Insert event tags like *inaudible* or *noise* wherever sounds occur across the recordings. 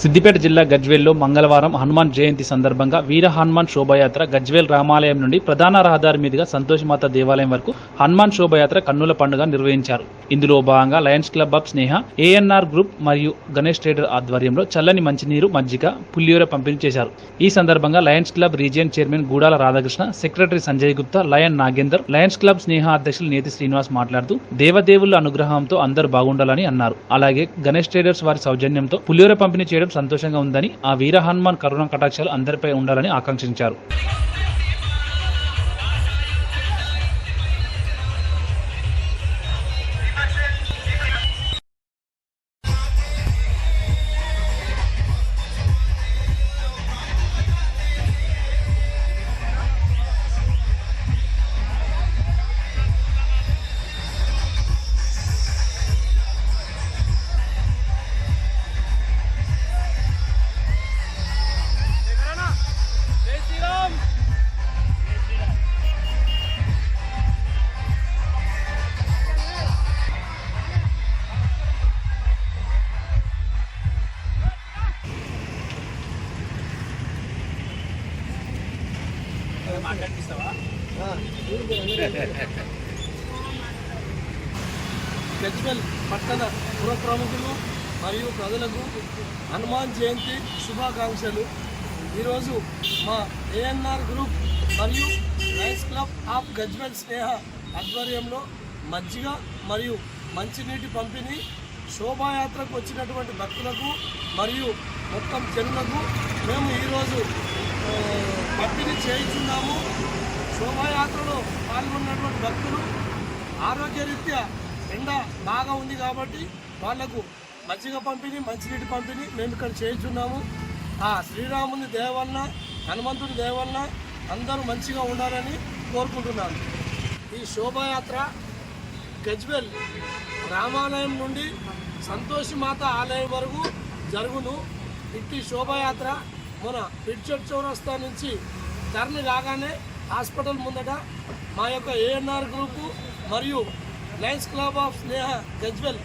సిద్దిపేట జిల్లా గజ్వేల్లో మంగళవారం హనుమాన్ జయంతి సందర్భంగా వీర హనుమాన్ శోభాయాత్ర గజ్వేల్ రామాలయం నుండి ప్రధాన రహదారి మీదుగా సంతోషమాత దేవాలయం వరకు హనుమాన్ శోభాయాత్ర కన్నుల పండుగ నిర్వహించారు. ఇందులో భాగంగా Lions club of Sneha ANR group మరియు గణేష్ ట్రేడర్ ఆధ్వర్యంలో చల్లని మంచినీరు మజ్జిగ పులియోర పంపిణీ చేశారు. ఈ సందర్భంగా Lions club region chairman Gudala Radhakrishna secretary Sanjay Gupta lion Nagender Lions club Sneha అధ్యక్షులు నేతి శ్రీనివాస్ మాట్లాడుతూ దేవదేవుల అనుగ్రహంతో అందరూ బాగుండాలని అన్నారు. అలాగే గణేష్ ట్రేడర్స్ వారి సౌజన్యంతో పులియోర పంపిణీ చేయడం సంతోషంగా ఉందని ఆ వీర హనుమాన్ కరుణ కటాక్షాలు అందరిపై ఉండాలని ఆకాంక్షించారు. గజ్వెల్ *laughs* పట్టణ పుర ప్రముఖులు మరియు ప్రజలకు హనుమాన్ జయంతి శుభాకాంక్షలు. ఈరోజు మా ఏఎన్ఆర్ గ్రూప్ మరియు Lions club of Gajwel Sneha ఆధ్వర్యంలో మజ్జిగ మరియు మంచినీటి పంపిణీ శోభాయాత్రకు వచ్చినటువంటి భక్తులకు మరియు మొత్తం జనులకు మేము ఈరోజు పంపిణీ చేయించున్నాము. శోభాయాత్రలో పాల్గొన్నటువంటి భక్తులు ఆరోగ్యరీత్యా ఎండ బాగా ఉంది కాబట్టి వాళ్ళకు మజ్జిగ పంపిణీ మంచినీటి పంపిణీ మేము ఇక్కడ చేయించున్నాము. ఆ శ్రీరాముని దేవలన హనుమంతుడి హనుమంతుని అందరూ మంచిగా ఉండాలని కోరుకుంటున్నాను. ఈ శోభాయాత్ర గజ్వెల్ రామాలయం నుండి సంతోషిమాత ఆలయం వరకు జరుగును. ఇట్టి శోభాయాత్ర మన పిడ్చెట్ చౌరస్తా నుంచి టర్న్ రాగానే హాస్పిటల్ ముందట మా యొక్క ఏఎన్ఆర్ గ్రూపు మరియు Lions club of Sneha Gajwel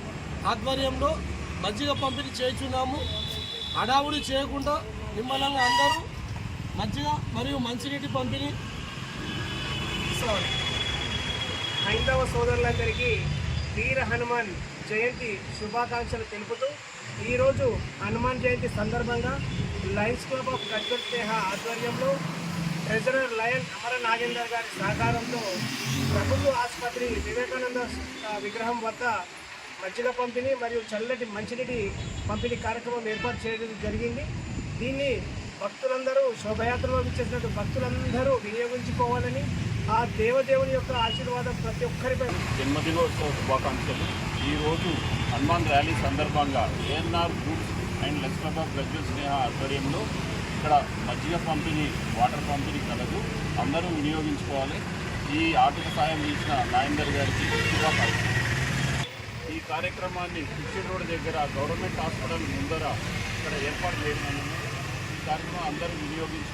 ఆధ్వర్యంలో మజ్జిగ పంపిణీ చేయించున్నాము. హడావుడి చేయకుండా నిమ్మలంగా అందరూ మజ్జిగ మరియు మంచినీటి పంపిణీ హైందవ సోదరులందరికీ వీర హనుమాన్ జయంతి శుభాకాంక్షలు తెలుపుతూ ఈరోజు హనుమాన్ జయంతి సందర్భంగా Lions club of Gajwel Sneha ఆధ్వర్యంలో ట్రెజరర్ లయన్ అమర నాగేందర్ గారి సహకారంతో ప్రభుత్వ ఆసుపత్రి వివేకానంద విగ్రహం వద్ద మజ్జిగ పంపిణీ మరియు చల్లటి మంచినీటి పంపిణీ కార్యక్రమం ఏర్పాటు చేయడం జరిగింది. దీన్ని భక్తులందరూ శోభయాత్రలో విచ్చేసినట్టు భక్తులందరూ వినియోగించుకోవాలని ఆ దేవదేవుని యొక్క ఆశీర్వాదం ప్రతి ఒక్కరిపై జన్మదినోత్సవ శుభాకాంక్షలు. ఈరోజు హనుమాన్ ర్యాలీ సందర్భంగా ANR groups and Lakshmana club Sneha ఆధ్వర్యంలో ఇక్కడ మజ్జిగ పంపిణీ వాటర్ పంపిణీ కలదు. అందరూ వినియోగించుకోవాలి. ఈ ఆర్థిక సాయం చేసిన నాయందర్ గారికి శుభాకాంక్షలు. ఈ కార్యక్రమాన్ని పిచ్చి రోడ్ దగ్గర గవర్నమెంట్ హాస్పిటల్ ముందర ఇక్కడ ఏర్పాటు చేయడం ఈ కార్యక్రమం అందరూ వినియోగించుకోవాలి.